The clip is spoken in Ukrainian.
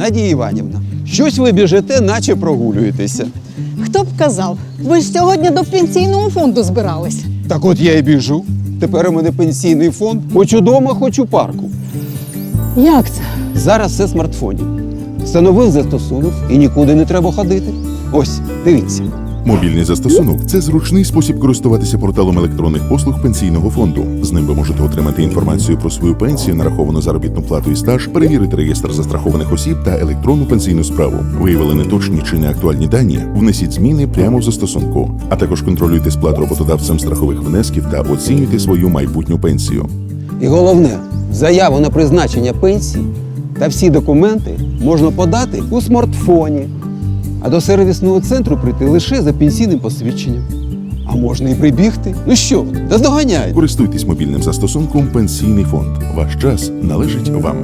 Надія Іванівна, щось ви біжите, наче прогулюєтеся. Хто б казав? Ви ж сьогодні до пенсійного фонду збирались. Так от я і біжу. Тепер у мене пенсійний фонд. Хоч удома, хоч у парку. Як це? Зараз все в смартфоні. Встановив застосунок і нікуди не треба ходити. Ось, дивіться. Мобільний застосунок це зручний спосіб користуватися порталом електронних послуг пенсійного фонду. З ним ви можете отримати інформацію про свою пенсію, нараховану заробітну плату і стаж, перевірити реєстр застрахованих осіб та електронну пенсійну справу. Виявили неточні чи неактуальні дані. Внесіть зміни прямо в застосунку, а також контролюйте сплату роботодавцем страхових внесків та оцінюйте свою майбутню пенсію. І головне, заяву на призначення пенсії та всі документи можна подати у смартфоні, а до сервісного центру прийти лише за пенсійним посвідченням. А можна і прибігти. Ну що, наздоганяй! Користуйтесь мобільним застосунком Пенсійний фонд. Ваш час належить вам.